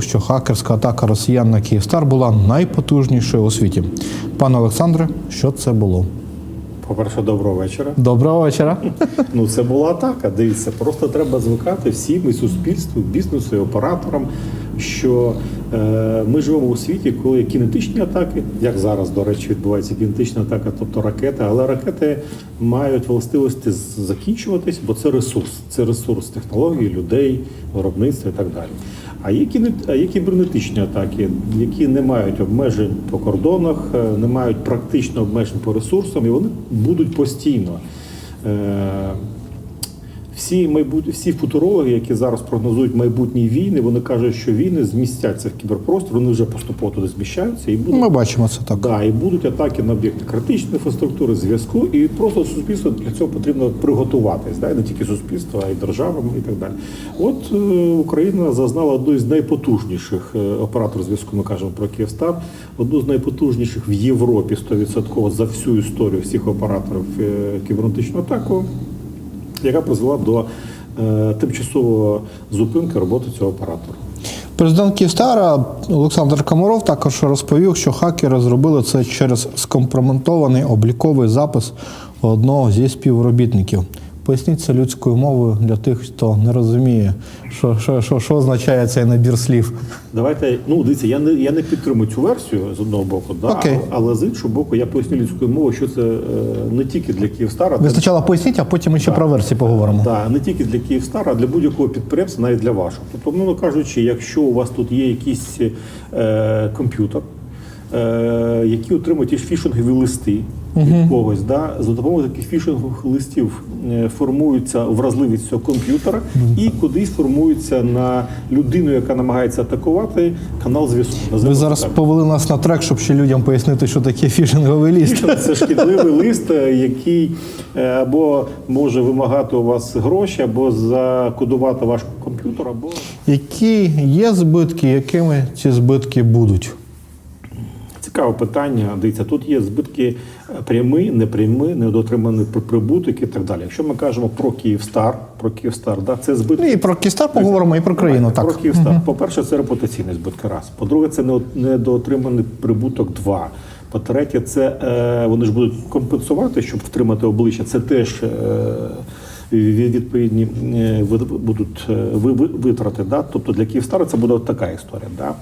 що хакерська атака росіян на Київстар була найпотужнішою у світі. Пане Олександре, що це було? По-перше, доброго вечора. Доброго вечора. Ну, це була атака. Дивіться, просто треба звикати всім і суспільству, бізнесу, і операторам, що е, ми живемо у світі, коли кінетичні атаки, як зараз, до речі, відбувається кінетична атака, тобто ракети, але ракети мають властивості закінчуватись, бо це ресурс. Це ресурс технологій, людей, виробництва і так далі. А є, а є кібернетичні атаки, які не мають обмежень по кордонах, е, не мають практично обмежень по ресурсам, і вони будуть постійно. Всі майбут... всі футурологи, які зараз прогнозують майбутні війни, вони кажуть, що війни змістяться в кіберпростір, вони вже поступово туди зміщаються і будуть Ми бачимо це так. Да, і будуть атаки на об'єкти критичної інфраструктури, зв'язку, і просто суспільство для цього потрібно приготуватись, да, і не тільки суспільство, а й державам і так далі. От е, Україна зазнала одну з найпотужніших е, операторів зв'язку. Ми кажемо про Київстар, одну з найпотужніших в Європі 100% за всю історію всіх операторів е, кібернетичну атаку, яка призвела до е, тимчасової зупинки роботи цього оператора. Президент Київстара Олександр Комаров також розповів, що хакери зробили це через скомпроментований обліковий запис одного зі співробітників. Поясніть це людською мовою для тих, хто не розуміє, що, що, що, що означає цей набір слів. Давайте, ну дивіться, я не я не підтримую цю версію з одного боку, да, Окей. але з іншого боку, я поясню людською мовою, що це е, не тільки для Київстара, Ви спочатку поясніть, а потім ми ще про версії поговоримо. да, не тільки для Київстара, а для будь-якого підприємства, навіть для вашого. Тобто, мовно кажучи, якщо у вас тут є якийсь е, комп'ютер, е, які отримують ті ж фішингові листи від когось, да, за допомогою таких фішингових листів е, формується вразливість цього комп'ютера і кудись формується на людину, яка намагається атакувати канал зв'язку. Ви зараз так. повели нас на трек, щоб ще людям пояснити, що таке фішинговий ліст. Це шкідливий лист, е, який е, або може вимагати у вас гроші, або закодувати ваш комп'ютер, або Які є збитки, якими ці збитки будуть? цікаве питання. Дивіться, тут є збитки прямі, непрямі, недоотриманий при- прибуток і так далі. Якщо ми кажемо про Київстар, про Київстар, да, це збитки. Ну, і про Київстар поговоримо, і про країну. Про Так. Київстар. По-перше, це репутаційний збитки. Раз. По-друге, це не- недоотриманий прибуток. Два. По-третє, це е, вони ж будуть компенсувати, щоб втримати обличчя. Це теж е, відповідні е, будуть е, ви- ви- витрати. Да? Тобто для Київстара це буде така історія. Да?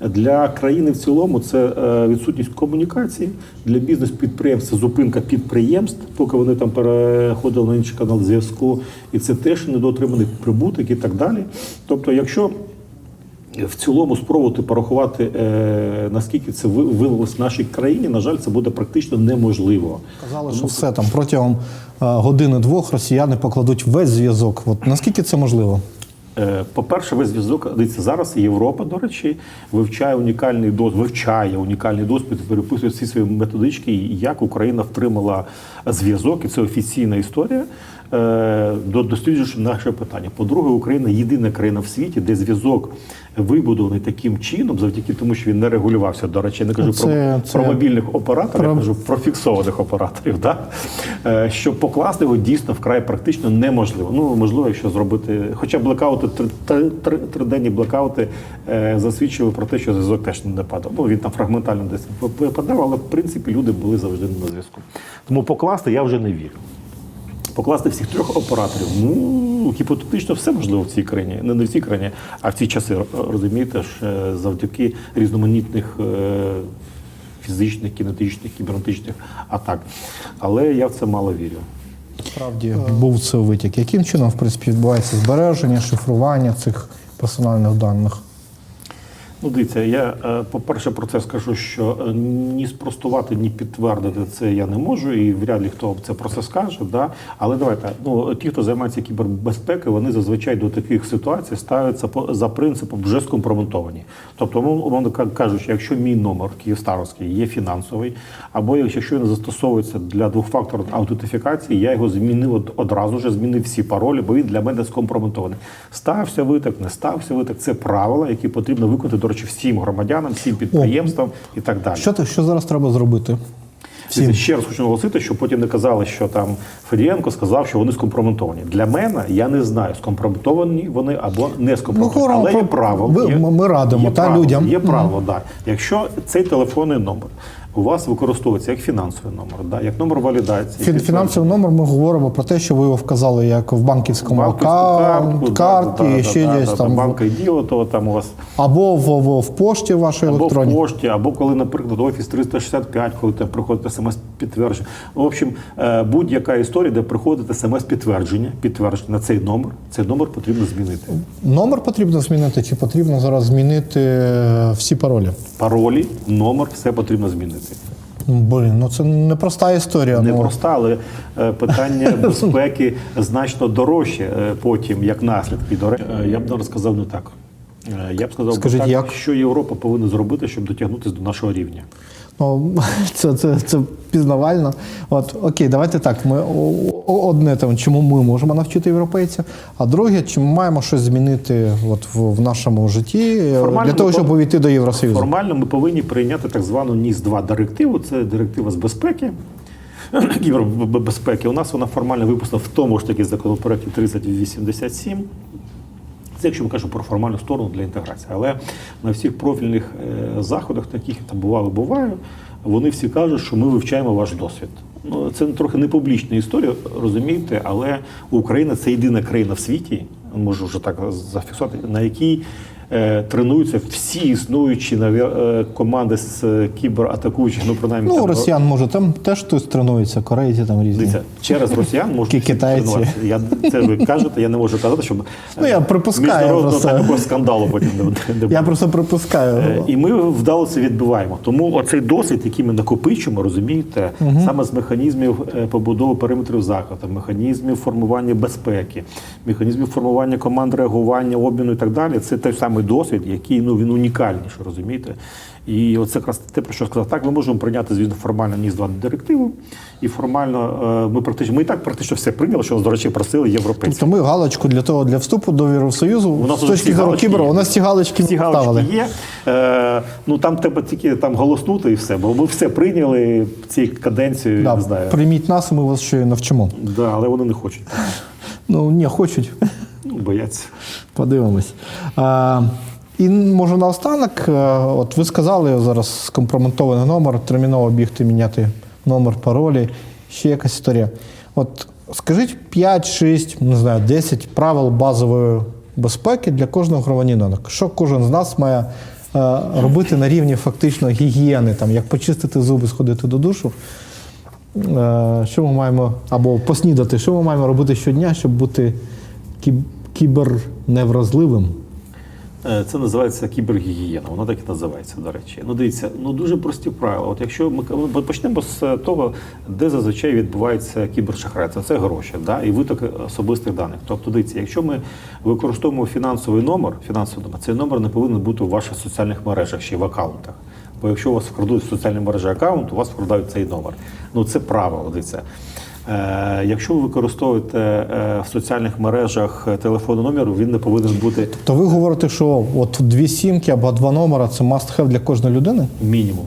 Для країни в цілому це е, відсутність комунікації, для бізнес-підприємств це зупинка підприємств, поки вони там переходили на інший канал зв'язку, і це теж недоотриманий прибуток і так далі. Тобто, якщо в цілому спробувати порахувати, е, наскільки це ви- вилилось в нашій країні, на жаль, це буде практично неможливо. Казали, що все там протягом е, години-двох росіяни покладуть весь зв'язок. От наскільки це можливо? Е, По-перше, весь зв'язок дивіться, зараз Європа, до речі, вивчає унікальний досвід, вивчає унікальний досвід, переписує всі свої методички, як Україна втримала зв'язок, і це офіційна історія. Е, до- Досліджуючи наше питання. По-друге, Україна єдина країна в світі, де зв'язок вибудований таким чином, завдяки тому, що він не регулювався. До речі, я не кажу Це- про, це- про мобільних операторів, Про- я кажу про фіксованих операторів. Да? Е, Щоб покласти його дійсно вкрай практично неможливо. Ну можливо, якщо зробити, хоча блекаути три- три- три- триденні блекаути е, засвідчили про те, що зв'язок теж не падав. Ну він там фрагментально десь випадав, але в принципі люди були завжди на зв'язку. Тому покласти я вже не вірю. Покласти всіх трьох операторів. Ну гіпотетично все можливо в цій країні, не в цій країні, а в ці часи розумієте ж, е, завдяки різноманітних е, фізичних, кінетичних, кібернетичних атак. Але я в це мало вірю. Справді був це витік. Яким чином, в принципі, відбувається збереження, шифрування цих персональних даних? Ну, дивіться, я е, по-перше про це скажу, що е, ні спростувати, ні підтвердити це я не можу, і вряд ли хто це про це скаже. Да? Але давайте, ну ті, хто займається кібербезпекою, вони зазвичай до таких ситуацій ставляться за принципом вже скомпрометовані. Тобто, умовно умовно ка- кажучи, якщо мій номер Київстаровський є фінансовий, або якщо він застосовується для двохфакторної аутентифікації, я його змінив одразу ж, змінив всі паролі, бо він для мене скомпрометований. Стався виток, не стався виток. Це правила, які потрібно виконати, до речі, всім громадянам, всім підприємствам і так далі. Що, що зараз треба зробити? Всім. Ще раз хочу наголосити, щоб потім не казали, що там Федієнко сказав, що вони скомпрометовані. Для мене я не знаю, скомпрометовані вони або не скомпрометовані. говоримо Але є право. ви- є, ми радимо, є та, право, людям. Є право, да. Якщо цей телефонний номер у вас використовується як фінансовий номер, да, як номер валідації, Фін- Фінансовий номер ми говоримо про те, що ви його вказали як в банківському банківську картку, карті, да, ще да, десь да, там. банка діло, то там у вас Або в, в, в пошті вашій або в пошті, або коли, наприклад, офіс 365, коли там приходить смс-підтвердження. В общем, е, будь-яка історія, де приходить смс-підтвердження, підтвердження на цей номер, цей номер потрібно змінити. Номер потрібно змінити, чи потрібно зараз змінити е, всі паролі? Паролі, номер, все потрібно змінити. Блін, ну це непроста історія. Ну. проста, але е, питання безпеки значно дорожче е, потім, як наслідки. До речі, е, я б розказав не так. Я б сказав, Скажіть, так, як? що Європа повинна зробити, щоб дотягнутися до нашого рівня. Ну, це, це, це пізнавально. От окей, давайте так. Ми одне там, чому ми можемо навчити європейців, а друге, чи ми маємо щось змінити от в, в нашому житті е, Формально для того, щоб пов- увійти до Євросоюзу. Формально ми повинні прийняти так звану НІС-2 директиву. Це директива з безпеки. Кібербезпеки. У нас вона формально виписана в тому ж таки законопроекті 3087. Це якщо ми кажемо про формальну сторону для інтеграції. Але на всіх профільних е, заходах, таких там бувало, буваю, вони всі кажуть, що ми вивчаємо ваш досвід. Ну, це трохи не публічна історія, розумієте, але Україна це єдина країна в світі, можу вже так зафіксувати, на якій тренуються всі існуючі е, команди з е, кібератакуючих, ну принаймні Ну, там, росіян може там теж хтось тренується, корейці там різні. Дивіться, через росіян можуть тренуватися. Я це ви кажете, я не можу казати, щоб Ну, я припускаю міжнародного просто. там скандалу потім не, буде. Я просто припускаю. Е, І ми вдало це відбиваємо. Тому оцей досвід, який ми накопичуємо, розумієте, саме з механізмів е, побудови периметрів захисту, механізмів формування безпеки, механізмів формування команд реагування, обміну і так далі. Це той самий досвід, який ну він унікальніший, розумієте. І оце якраз те, про що сказав. Так, ми можемо прийняти звісно формально ніс 2 директиву, і формально е, ми практично ми і так практично все прийняли, що нас, до речі, просили європейці. Тобто ми галочку для того для вступу до Євросоюзу У нас з точки зору кіберу, у нас ці галочки поставили. галочки є. Е, ну там треба тільки там голоснути і все, бо ми все прийняли цій каденції, Да, не знаю. Прийміть нас, ми вас ще навчимо. Да, але вони не хочуть. Ну, ні, хочуть. Бояться. Подивимось. І може наостанок, е, от ви сказали зараз скомпрометований номер, терміново бігти, міняти номер, паролі, ще якась історія. От скажіть 5-6, не знаю, 10 правил базової безпеки для кожного громадянина. Що кожен з нас має е, робити на рівні фактично гігієни, там, як почистити зуби, сходити до душу. Е, Що ми маємо або поснідати, що ми маємо робити щодня, щоб бути кіберневразливим? Е, Це називається кібергігієна. Воно так і називається, до речі. Ну, дивіться, ну дуже прості правила. От якщо ми почнемо з того, де зазвичай відбувається кібершахрайство, це гроші, да, і виток особистих даних. Тобто, дивіться, якщо ми використовуємо фінансовий номер, фінансовий номер, цей номер не повинен бути у ваших соціальних мережах чи в аккаунтах. Бо якщо у вас вкрадуть в соціальні мережі аккаунт, у вас вкрадають цей номер. Ну це правило. Дивіться. Е, якщо ви використовуєте е, в соціальних мережах е, телефонний номер, він не повинен бути То ви говорите, що от дві сімки або два номера це must have для кожної людини? Мінімум.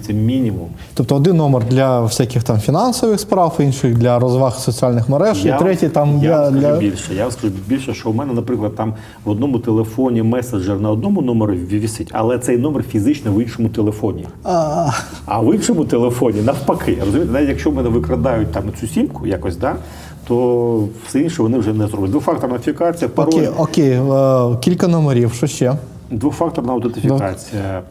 Це мінімум. Тобто один номер для всяких там фінансових справ, інший для розваг соціальних мереж, Я і третій там я для, вам скажу для... більше. Я вам скажу більше, що у мене, наприклад, там в одному телефоні меседжер на одному номері висить, але цей номер фізично в іншому телефоні. А, А в іншому телефоні навпаки. Розумієте, навіть якщо в мене викрадають там цю сімку якось, да, то все інше вони вже не зроблять. Двофакторна фікація, пароль, окей, окей, кілька номерів, що ще? двофакторна аутентифікація,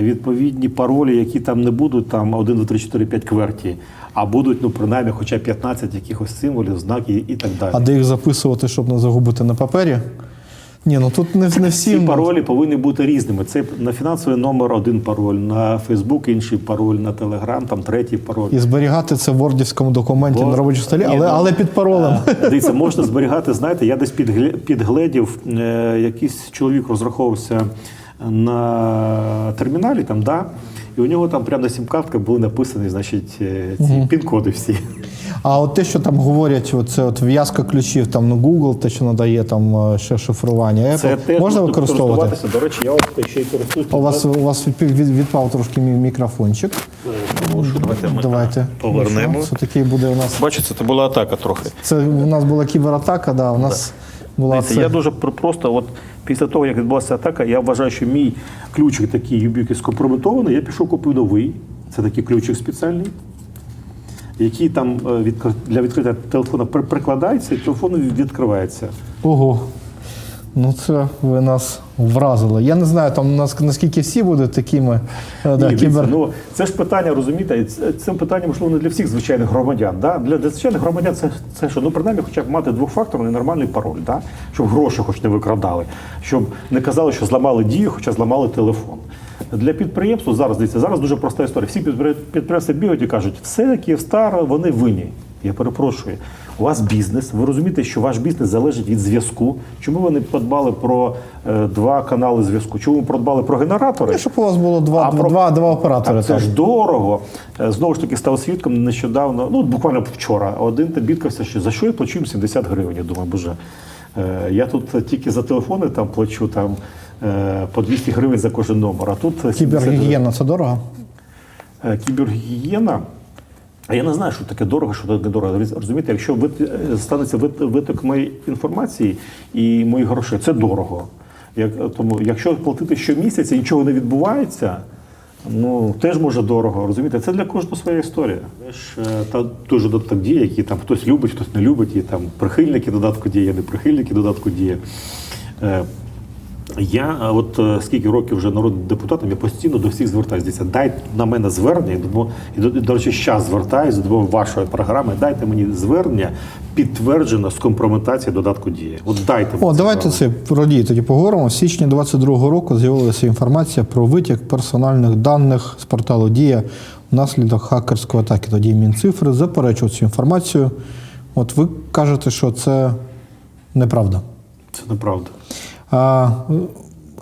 відповідні паролі, які там не будуть там 1, 2, 3, 4, 5 кверті, а будуть ну принаймні хоча б 15 якихось символів, знаків і так далі. А де їх записувати, щоб не загубити на папері? Ні, ну тут не, не Ці всі. паролі повинні бути різними. Це на фінансовий номер один пароль, на Фейсбук інший пароль, на Телеграм там третій пароль. І зберігати це в вордівському документі Бо- на робочому столі, Ні, але, ну, але під паролем. Е, Дивіться, можна зберігати. Знаєте, я десь підгле- підгледів, е, якийсь чоловік розраховувався на терміналі, там, да, і у нього там прямо на сім-картках були написані, значить, е, ці пін-коди всі. А от те, що там говорять, оце от в'язка ключів, там ну Google, те, що надає там е, ще шифрування, Apple, Це теж можна використовувати? До речі, я от ще й користуюся. У вас у вас від, від, відпав трошки мікрофончик. Давайте ми Давайте повернемо. Що, Це такий буде у нас. Бачите, це була атака трохи. Це у нас була кібератака, да, у нас була це. я дуже просто, от після того, як відбулася атака, я вважаю, що мій ключик такий юбіки скомпрометований, я пішов купив новий. Це такий ключик спеціальний, який там е, для відкриття телефона прикладається і телефон відкривається. Ого. Ну це ви нас вразили. Я не знаю, там нас наскільки всі будуть такими е, да, Ні, кібер. ну, це ж питання, розумієте, і це, це питання, можливо, не для всіх звичайних громадян. Да? Для, для звичайних громадян це, це що? Ну, принаймні, хоча б мати двохфакторний нормальний пароль, да? щоб гроші хоч не викрадали, щоб не казали, що зламали дію, хоча зламали телефон. Для підприємства зараз дивіться, зараз дуже проста історія. Всі підпри- підприємства бігають і кажуть, все Київстар, вони винні. Я перепрошую. У вас бізнес, ви розумієте, що ваш бізнес залежить від зв'язку. Чому ви не подбали про е, два канали зв'язку? Чому ви подбали про генератори? Щоб у вас було два, А два, про- два, два оператори. Так, це там. ж дорого. Е, Знову ж таки, став свідком нещодавно, ну буквально вчора. Один та бідкався, що за що я плачу їм 70 гривень. Я думаю, боже. е, Я тут тільки за телефони там плачу там е, по 200 гривень за кожен номер. А тут 70 гривень. Кібергігієна це дорого? Кібергігієна. А я не знаю, що таке дорого, що таке дорого. Розумієте, якщо е, станеться вит... виток моєї інформації і моїх грошей, це дорого. Як... Тому, якщо платити щомісяця і нічого не відбувається, ну теж може дорого. Розумієте, це для кожного своя історія. Теж е, та дуже додаток дії, які там хтось любить, хтось не любить, і там прихильники додатку дії, не прихильники додатку дії. Е, я от е, скільки років вже народним депутатом, я постійно до всіх звертаюся. Дайте на мене звернення, і до, і до, і, до речі, зараз звертаюся до вашої програми. Дайте мені звернення підтверджено з компрометацією додатку дії. От дайте мені О, це давайте звернення. це про дії тоді поговоримо. В січні 22-го року з'явилася інформація про витік персональних даних з порталу Дія внаслідок хакерської атаки. Тоді Мінцифри заперечував цю інформацію. От ви кажете, що це неправда. Це неправда. А,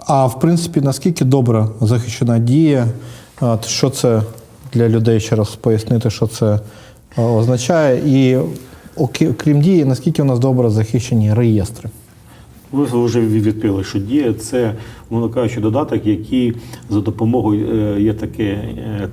а в принципі, наскільки добре захищена дія? Що це для людей ще раз пояснити, що це е, означає? І окі- крім дії, наскільки у нас добре захищені реєстри? Ви вже відповіли, що дія це, мовно кажучи, додаток, який за допомогою е, є таке е,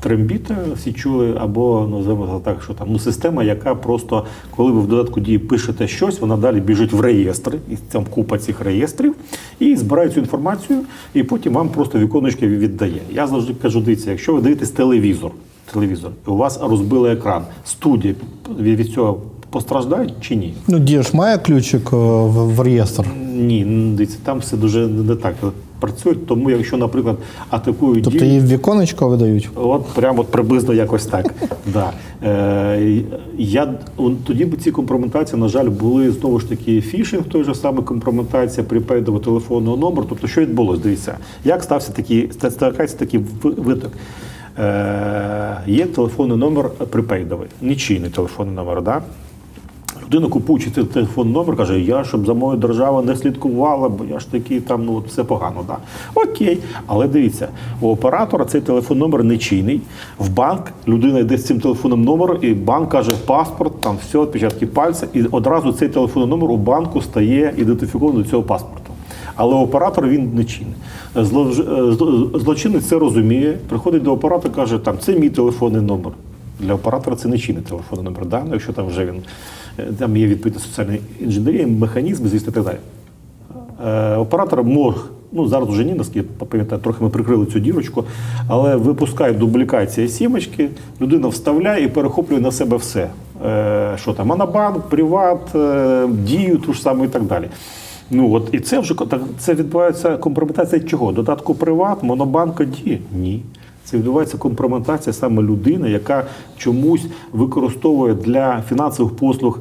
трембіта, всі чули, або називаємо так, що там ну, система, яка просто, коли ви в додатку дії пишете щось, вона далі біжить в реєстри, і там купа цих реєстрів, і збирає цю інформацію, і потім вам просто віконечко віддає. Я завжди кажу, дивіться, якщо ви дивитесь телевізор, телевізор, і у вас розбили екран, студія від від цього постраждають чи ні? Ну, Дія ж має ключик е, в, в реєстр. Ні, ну, дивіться, там все дуже не так працює. Тому, якщо, наприклад, атакують Тобто її в віконечко видають. от прямо от приблизно якось так. да. е, я, он- тоді б ці компрометації, на жаль, були знову ж таки фішинг, той же самий компрометація припейдового телефонного номеру. Тобто, що відбулося? Дивіться, як стався такий, ста- стається такий ви- виток. Е, є телефонний номер припейдовий, нічийний телефонний номер, да? Людина, купуючи цей телефонний номер, каже: я щоб за мною держава не слідкувала, бо я ж такий там ну все погано. Да. Окей, але дивіться, у оператора цей телефонний номер не чинний. В банк людина йде з цим телефонним номером, і банк каже паспорт, там все, відпечатки пальця, і одразу цей телефонний номер у банку стає ідентифікований до цього паспорту. Але оператор він не чинний. Е, зло- Злочинець це розуміє, приходить до оператора, каже, там це мій телефонний номер. Для оператора це не чинний телефонний номер, да? Ну, якщо там вже він там є відповідна соціальна інженерія, механізми, звісно, і так далі. Е, оператор мог, ну зараз вже ні, наскільки пам'ятаю, трохи ми прикрили цю дірочку, але випускає дублікація сімочки, людина вставляє і перехоплює на себе все. Е, що там, Монобанк, Приват, е, Дію, ту ж саму і так далі. Ну от і це вже це відбувається компрометація чого? Додатку Приват, Монобанка, Дії? Ні. Це відбувається компрометація саме людини, яка чомусь використовує для фінансових послуг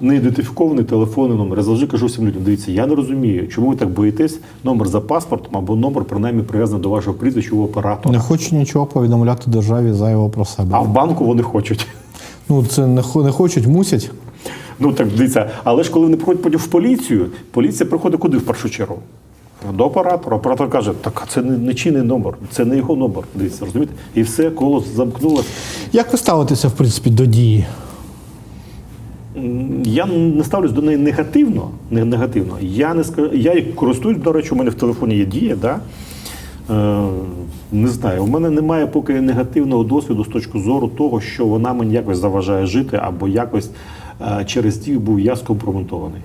неідентифікований телефонний номер. Я завжди кажу всім людям, дивіться, я не розумію, чому ви так боїтесь номер за паспортом або номер принаймні прив'язаний до вашого прізвища у оператора. Не хочу нічого повідомляти державі зайво про себе. А в банку вони хочуть. Ну це не, не хочуть, мусять. Ну так дивіться, але ж коли вони приходять потім в поліцію, поліція приходить куди в першу чергу? До оператора. Оператор каже, так це не, не чинний номер, це не його номер. Дивіться, розумієте? І все, коло замкнулося. Як ви ставитеся, в принципі, до дії? Я не ставлюсь до неї негативно. Не негативно. Я не скажу, я їх користуюсь, до речі, у мене в телефоні є дія, да? Е, не знаю, у мене немає поки негативного досвіду з точки зору того, що вона мені якось заважає жити, або якось е, через дію був я скомпрометований.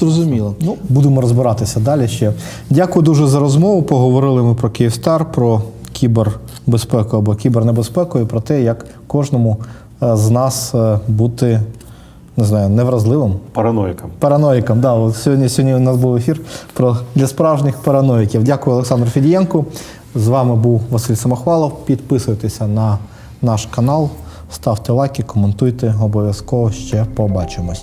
Зрозуміло. Ну, будемо розбиратися далі ще. Дякую дуже за розмову. Поговорили ми про Київстар, про кібербезпеку або кібернебезпеку і про те, як кожному е, з нас е, бути не знаю, невразливим. Параноїкам. Параноїком, да, от сьогодні, сьогодні у нас був ефір про для справжніх параноїків. Дякую, Олександр Фідієнко. З вами був Василь Самохвалов. Підписуйтеся на наш канал, ставте лайки, коментуйте. Обов'язково ще побачимось.